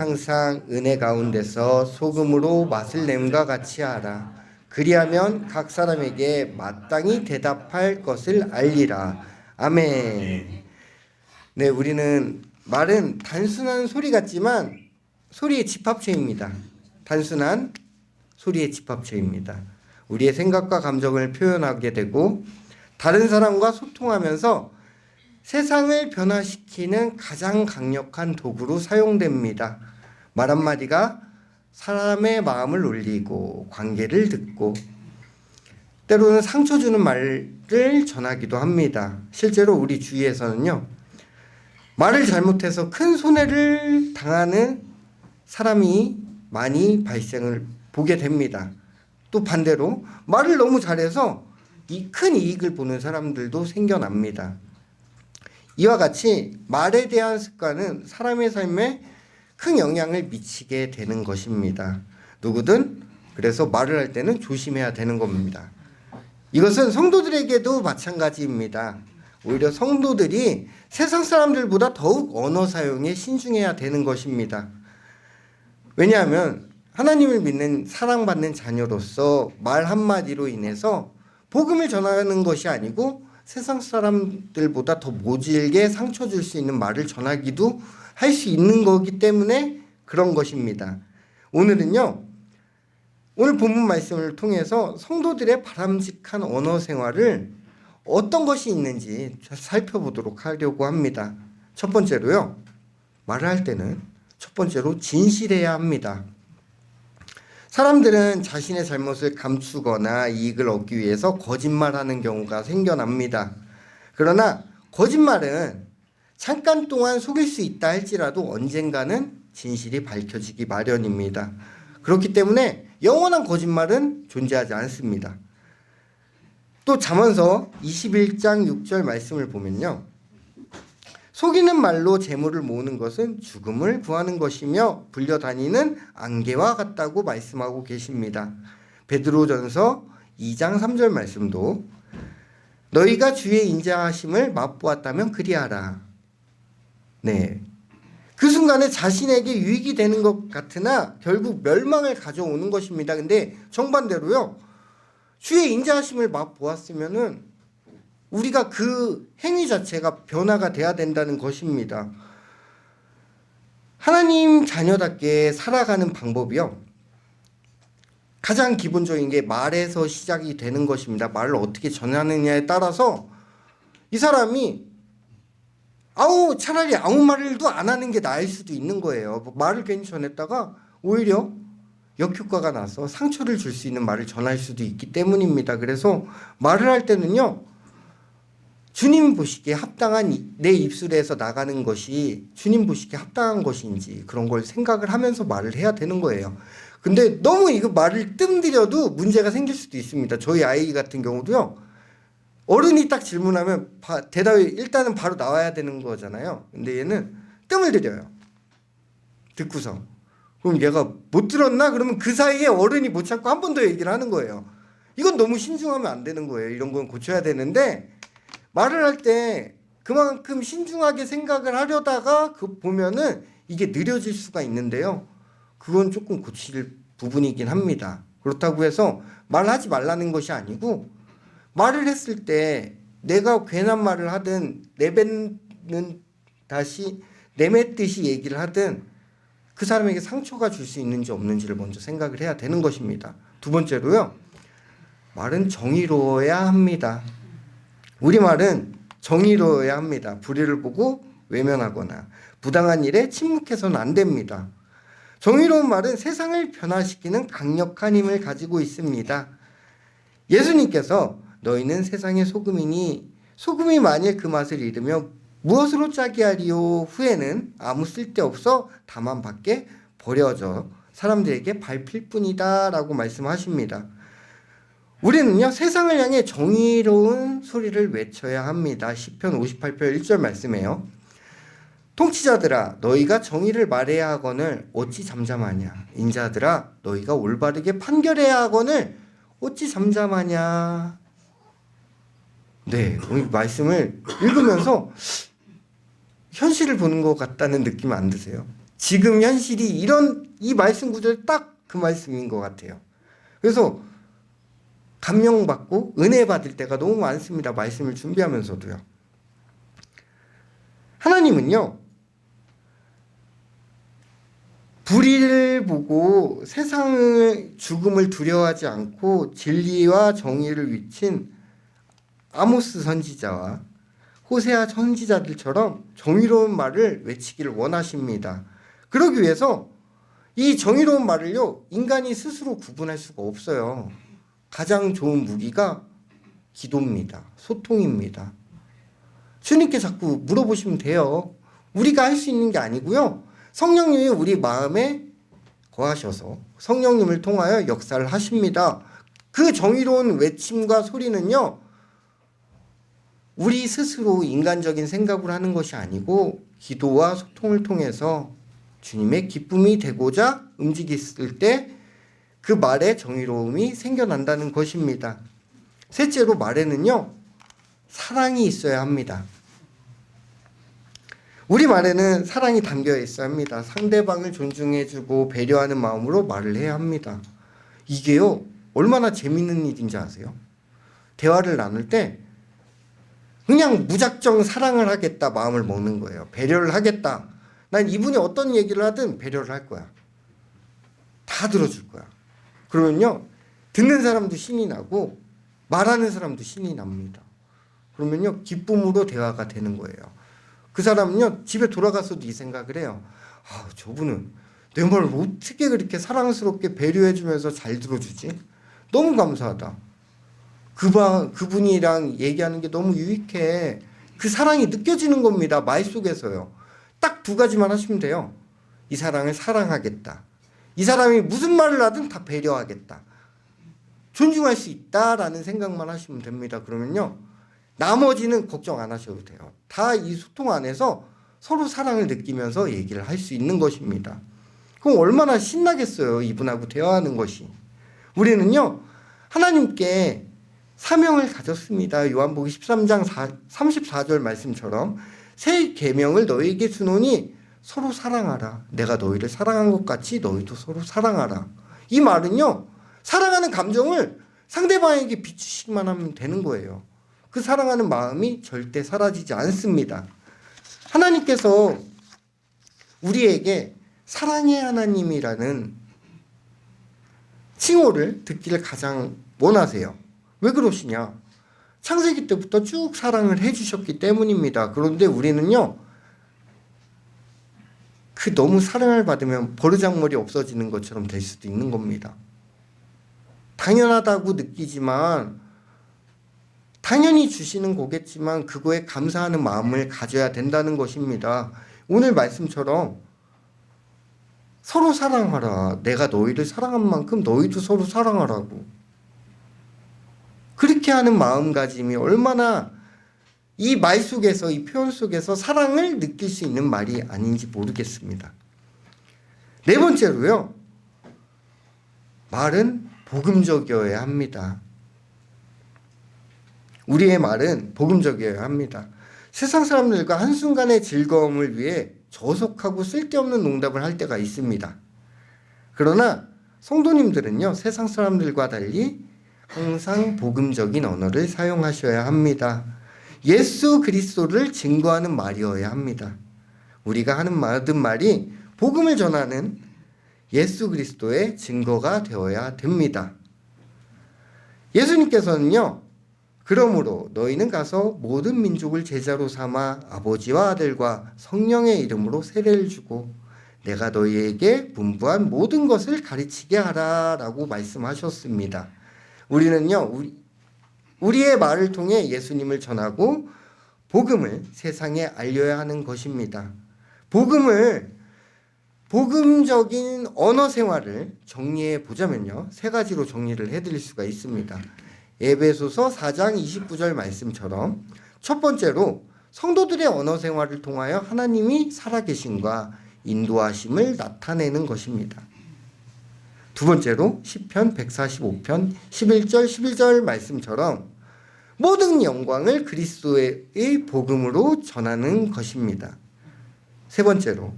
항상 은혜 가운데서 소금으로 맛을 냄과 같이 하라. 그리하면 각 사람에게 마땅히 대답할 것을 알리라. 아멘. 네, 우리는 말은 단순한 소리 같지만 소리의 집합체입니다. 단순한 소리의 집합체입니다. 우리의 생각과 감정을 표현하게 되고 다른 사람과 소통하면서 세상을 변화시키는 가장 강력한 도구로 사용됩니다. 말 한마디가 사람의 마음을 울리고 관계를 듣고 때로는 상처 주는 말을 전하기도 합니다. 실제로 우리 주위에서는요. 말을 잘못해서 큰 손해를 당하는 사람이 많이 발생을 보게 됩니다. 또 반대로 말을 너무 잘해서 이 큰 이익을 보는 사람들도 생겨납니다. 이와 같이 말에 대한 습관은 사람의 삶에 큰 영향을 미치게 되는 것입니다. 누구든 그래서 말을 할 때는 조심해야 되는 겁니다. 이것은 성도들에게도 마찬가지입니다. 오히려 성도들이 세상 사람들보다 더욱 언어 사용에 신중해야 되는 것입니다. 왜냐하면 하나님을 믿는 사랑받는 자녀로서 말 한마디로 인해서 복음을 전하는 것이 아니고 세상 사람들보다 더 모질게 상처 줄 수 있는 말을 전하기도 할 수 있는 거기 때문에 그런 것입니다. 오늘은요. 오늘 본문 말씀을 통해서 성도들의 바람직한 언어 생활을 어떤 것이 있는지 살펴보도록 하려고 합니다. 첫 번째로요. 말을 할 때는 첫 번째로 진실해야 합니다. 사람들은 자신의 잘못을 감추거나 이익을 얻기 위해서 거짓말하는 경우가 생겨납니다. 그러나 거짓말은 잠깐 동안 속일 수 있다 할지라도 언젠가는 진실이 밝혀지기 마련입니다. 그렇기 때문에 영원한 거짓말은 존재하지 않습니다. 또 잠언서 21장 6절 말씀을 보면요. 속이는 말로 재물을 모으는 것은 죽음을 구하는 것이며 불려다니는 안개와 같다고 말씀하고 계십니다. 베드로전서 2장 3절 말씀도 너희가 주의 인자하심을 맛보았다면 그리하라. 네. 그 순간에 자신에게 유익이 되는 것 같으나 결국 멸망을 가져오는 것입니다. 근데 정반대로요. 주의 인자하심을 맛보았으면은 우리가 그 행위 자체가 변화가 돼야 된다는 것입니다. 하나님 자녀답게 살아가는 방법이요. 가장 기본적인 게 말에서 시작이 되는 것입니다. 말을 어떻게 전하느냐에 따라서 이 사람이 아우 차라리 아무 말도 안 하는 게 나을 수도 있는 거예요. 뭐 말을 괜히 전했다가 오히려 역효과가 나서 상처를 줄 수 있는 말을 전할 수도 있기 때문입니다. 그래서 말을 할 때는요. 주님 보시기에 합당한 이- 내 입술에서 나가는 것이 주님 보시기에 합당한 것인지 그런 걸 생각을 하면서 말을 해야 되는 거예요. 근데 너무 이거 말을 뜸들여도 문제가 생길 수도 있습니다. 저희 아이 같은 경우도요. 어른이 딱 질문하면 바- 대답이 일단은 바로 나와야 되는 거잖아요. 근데 얘는 뜸을 들여요. 듣고서. 그럼 얘가 못 들었나? 그러면 그 사이에 어른이 못 참고 한 번 더 얘기를 하는 거예요. 이건 너무 신중하면 안 되는 거예요. 이런 건 고쳐야 되는데 말을 할 때 그만큼 신중하게 생각을 하려다가 그 보면은 이게 느려질 수가 있는데요. 그건 조금 고칠 부분이긴 합니다. 그렇다고 해서 말하지 말라는 것이 아니고 말을 했을 때 내가 괜한 말을 하든 내뱉는 다시 내뱉듯이 얘기를 하든 그 사람에게 상처가 줄 수 있는지 없는지를 먼저 생각을 해야 되는 것입니다. 두 번째로요. 말은 정의로워야 합니다. 우리말은 정의로워야 합니다. 불의를 보고 외면하거나 부당한 일에 침묵해서는 안 됩니다. 정의로운 말은 세상을 변화시키는 강력한 힘을 가지고 있습니다. 예수님께서 너희는 세상의 소금이니 소금이 만일 그 맛을 잃으면 무엇으로 짜게 하리요 후에는 아무 쓸데없어 다만 밖에 버려져 사람들에게 밟힐 뿐이다 라고 말씀하십니다. 우리는요 세상을 향해 정의로운 소리를 외쳐야 합니다. 시편 58편 1절 말씀에요. 통치자들아 너희가 정의를 말해야 하거늘 어찌 잠잠하냐 인자들아 너희가 올바르게 판결해야 하거늘 어찌 잠잠하냐 네 오늘 말씀을 읽으면서 현실을 보는 것 같다는 느낌 안 드세요? 지금 현실이 이런 이 말씀 구절 딱 그 말씀인 것 같아요. 그래서 감명받고 은혜 받을 때가 너무 많습니다. 말씀을 준비하면서도요. 하나님은요, 불의를 보고 세상의 죽음을 두려워하지 않고 진리와 정의를 위친 아모스 선지자와 호세아 선지자들처럼 정의로운 말을 외치기를 원하십니다. 그러기 위해서 이 정의로운 말을요, 인간이 스스로 구분할 수가 없어요. 가장 좋은 무기가 기도입니다. 소통입니다. 주님께 자꾸 물어보시면 돼요. 우리가 할 수 있는 게 아니고요. 성령님이 우리 마음에 거하셔서 성령님을 통하여 역사를 하십니다. 그 정의로운 외침과 소리는요, 우리 스스로 인간적인 생각을 하는 것이 아니고 기도와 소통을 통해서 주님의 기쁨이 되고자 움직였을 때 그 말에 정의로움이 생겨난다는 것입니다. 셋째로 말에는요, 사랑이 있어야 합니다. 우리 말에는 사랑이 담겨 있어야 합니다. 상대방을 존중해주고 배려하는 마음으로 말을 해야 합니다. 이게요, 얼마나 재밌는 일인지 아세요? 대화를 나눌 때 그냥 무작정 사랑을 하겠다 마음을 먹는 거예요. 배려를 하겠다. 난 이분이 어떤 얘기를 하든 배려를 할 거야. 다 들어줄 거야. 그러면요, 듣는 사람도 신이 나고 말하는 사람도 신이 납니다. 그러면요, 기쁨으로 대화가 되는 거예요. 그 사람은요, 집에 돌아가서도 이 생각을 해요. 아, 저분은 내 말을 어떻게 그렇게 사랑스럽게 배려해주면서 잘 들어주지? 너무 감사하다. 그바, 그분이랑 얘기하는 게 너무 유익해. 그 사랑이 느껴지는 겁니다. 말 속에서요. 딱 두 가지만 하시면 돼요. 이 사랑을 사랑하겠다. 이 사람이 무슨 말을 하든 다 배려하겠다. 존중할 수 있다라는 생각만 하시면 됩니다. 그러면요. 나머지는 걱정 안 하셔도 돼요. 다 이 소통 안에서 서로 사랑을 느끼면서 얘기를 할 수 있는 것입니다. 그럼 얼마나 신나겠어요. 이분하고 대화하는 것이. 우리는요. 하나님께 사명을 가졌습니다. 요한복음 13장 34절 말씀처럼 새 계명을 너희에게 주노니 서로 사랑하라. 내가 너희를 사랑한 것 같이 너희도 서로 사랑하라. 이 말은요. 사랑하는 감정을 상대방에게 비추시기만 하면 되는 거예요. 그 사랑하는 마음이 절대 사라지지 않습니다. 하나님께서 우리에게 사랑의 하나님이라는 칭호를 듣기를 가장 원하세요. 왜 그러시냐? 창세기 때부터 쭉 사랑을 해주셨기 때문입니다. 그런데 우리는요, 그 너무 사랑을 받으면 버르장머리 없어지는 것처럼 될 수도 있는 겁니다. 당연하다고 느끼지만, 당연히 주시는 거겠지만, 그거에 감사하는 마음을 가져야 된다는 것입니다. 오늘 말씀처럼 서로 사랑하라. 내가 너희를 사랑한 만큼 너희도 서로 사랑하라고. 그렇게 하는 마음가짐이 얼마나 이 말 속에서 이 표현 속에서 사랑을 느낄 수 있는 말이 아닌지 모르겠습니다. 네 번째로요. 말은 복음적이어야 합니다. 우리의 말은 복음적이어야 합니다. 세상 사람들과 한순간의 즐거움을 위해 저속하고 쓸데없는 농담을 할 때가 있습니다. 그러나 성도님들은요, 세상 사람들과 달리 항상 복음적인 언어를 사용하셔야 합니다. 예수 그리스도를 증거하는 말이어야 합니다. 우리가 하는 모든 말이 복음을 전하는 예수 그리스도의 증거가 되어야 됩니다. 예수님께서는요, 그러므로 너희는 가서 모든 민족을 제자로 삼아 아버지와 아들과 성령의 이름으로 세례를 주고 내가 너희에게 분부한 모든 것을 가르치게 하라 라고 말씀하셨습니다. 우리는요, 우리, 우리의 말을 통해 예수님을 전하고 복음을 세상에 알려야 하는 것입니다. 복음을 복음적인 언어 생활을 정리해 보자면요. 세 가지로 정리를 해 드릴 수가 있습니다. 에베소서 4장 29절 말씀처럼 첫 번째로 성도들의 언어 생활을 통하여 하나님이 살아계심과 인도하심을 나타내는 것입니다. 두 번째로 시편 145편 11절 11절 말씀처럼 모든 영광을 그리스도의 복음으로 전하는 것입니다. 세 번째로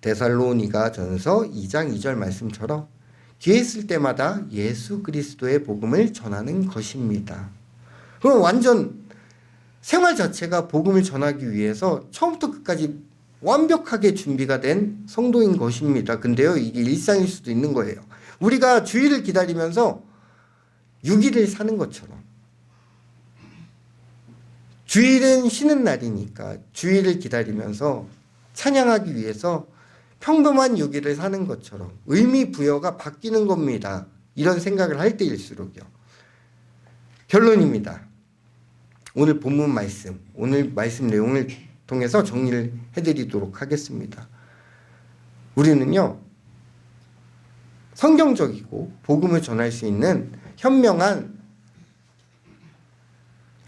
데살로니가 전서 2장 2절 말씀처럼 기회 있을 때마다 예수 그리스도의 복음을 전하는 것입니다. 그럼 완전 생활 자체가 복음을 전하기 위해서 처음부터 끝까지 완벽하게 준비가 된 성도인 것입니다. 근데요, 이게 일상일 수도 있는 거예요. 우리가 주일을 기다리면서 6일을 사는 것처럼. 주일은 쉬는 날이니까 주일을 기다리면서 찬양하기 위해서 평범한 6일을 사는 것처럼 의미 부여가 바뀌는 겁니다. 이런 생각을 할 때일수록요. 결론입니다. 오늘 본문 말씀, 오늘 말씀 내용을 통해서 정리를 해드리도록 하겠습니다. 우리는요, 성경적이고 복음을 전할 수 있는 현명한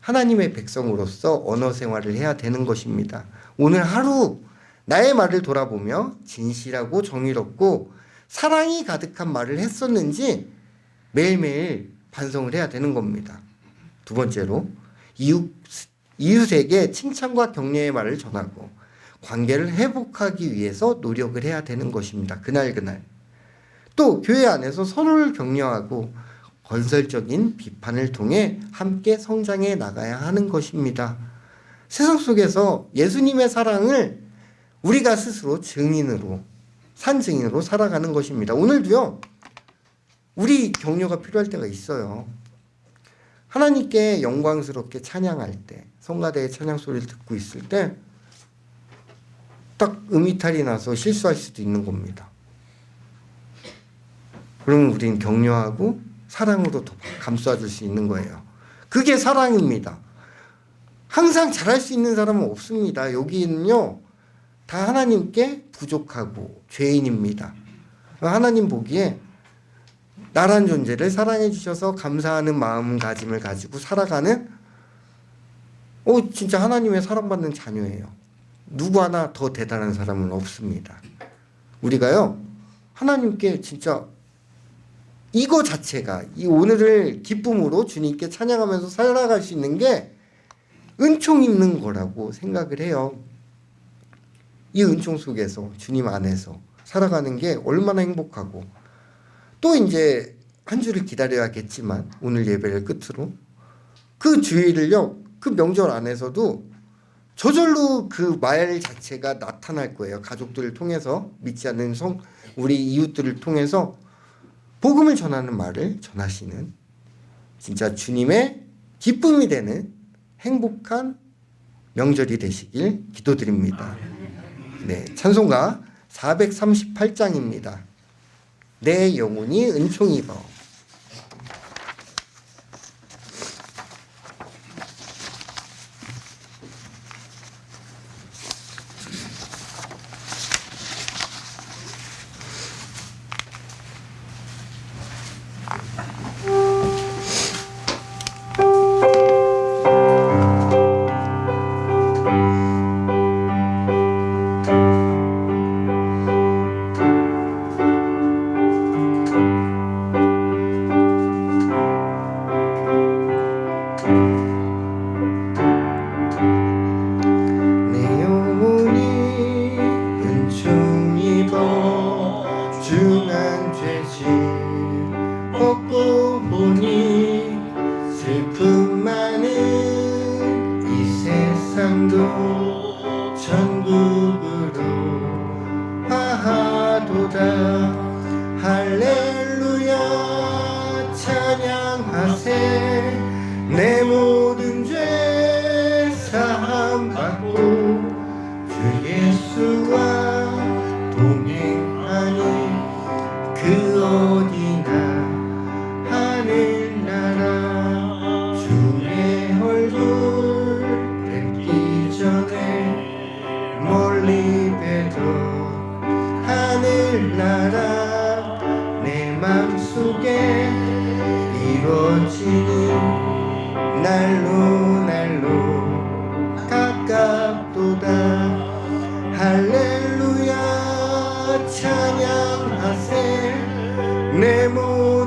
하나님의 백성으로서 언어 생활을 해야 되는 것입니다. 오늘 하루 나의 말을 돌아보며 진실하고 정의롭고 사랑이 가득한 말을 했었는지 매일매일 반성을 해야 되는 겁니다. 두 번째로 이웃, 이웃에게 칭찬과 격려의 말을 전하고 관계를 회복하기 위해서 노력을 해야 되는 것입니다. 그날 그날. 또 교회 안에서 서로를 격려하고 건설적인 비판을 통해 함께 성장해 나가야 하는 것입니다. 세상 속에서 예수님의 사랑을 우리가 스스로 증인으로 산 증인으로 살아가는 것입니다. 오늘도요. 우리 격려가 필요할 때가 있어요. 하나님께 영광스럽게 찬양할 때, 성가대의 찬양 소리를 듣고 있을 때, 딱 음이탈이 나서 실수할 수도 있는 겁니다. 그러면 우리는 격려하고 사랑으로 더 감싸줄 수 있는 거예요. 그게 사랑입니다. 항상 잘할 수 있는 사람은 없습니다. 여기는요, 다 하나님께 부족하고 죄인입니다. 하나님 보기에 나란 존재를 사랑해 주셔서 감사하는 마음가짐을 가지고 살아가는 어 진짜 하나님의 사랑받는 자녀예요. 누구 하나 더 대단한 사람은 없습니다. 우리가요 하나님께 진짜 이거 자체가 이 오늘을 기쁨으로 주님께 찬양하면서 살아갈 수 있는 게 은총 있는 거라고 생각을 해요. 이 은총 속에서 주님 안에서 살아가는 게 얼마나 행복하고 또 이제 한 주를 기다려야겠지만 오늘 예배를 끝으로 그 주일을요 그 명절 안에서도 저절로 그 말 자체가 나타날 거예요 가족들을 통해서 믿지 않는 성 우리 이웃들을 통해서 복음을 전하는 말을 전하시는 진짜 주님의 기쁨이 되는 행복한 명절이 되시길 기도드립니다. 네, 찬송가 438장입니다. 내 영혼이 은총 입어. 찬양하세. 내모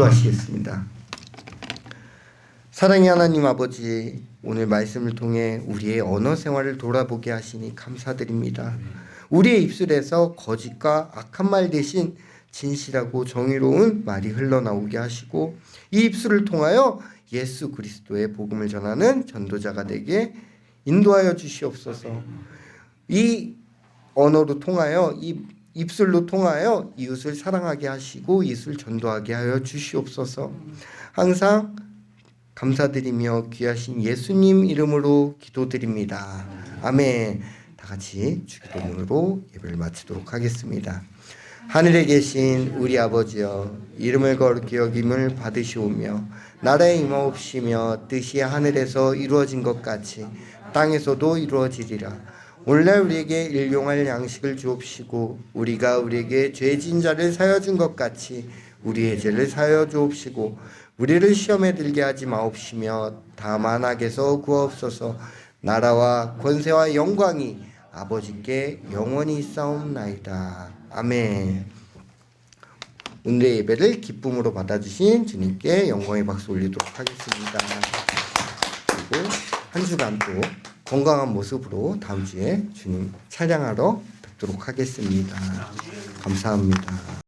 기도하시겠습니다 사랑의 하나님 아버지 오늘 말씀을 통해 우리의 언어 생활을 돌아보게 하시니 감사드립니다 우리의 입술에서 거짓과 악한 말 대신 진실하고 정의로운 말이 흘러나오게 하시고 이 입술을 통하여 예수 그리스도의 복음을 전하는 전도자가 되게 인도하여 주시옵소서. 이 언어로 통하여 이 입술로 통하여 이웃을 사랑하게 하시고 이웃을 전도하게 하여 주시옵소서. 항상 감사드리며 귀하신 예수님 이름으로 기도드립니다. 아멘. 다 같이 주기도문으로 예배를 마치도록 하겠습니다. 하늘에 계신 우리 아버지여 이름을 거룩히 여김을 받으시오며 나라에 임하옵시며 뜻이 하늘에서 이루어진 것 같이 땅에서도 이루어지리라 오늘날 우리에게 일용할 양식을 주옵시고 우리가 우리에게 죄진 자를 사여 준 것 같이 우리의 죄를 사여 주옵시고 우리를 시험에 들게 하지 마옵시며 다만 악에서 구하옵소서 나라와 권세와 영광이 아버지께 영원히 있사옵나이다 아멘. 오늘의 예배를 기쁨으로 받아주신 주님께 영광의 박수 올리도록 하겠습니다. 그리고 한 주간 또 건강한 모습으로 다음 주에 주님 찬양하러 뵙도록 하겠습니다. 감사합니다.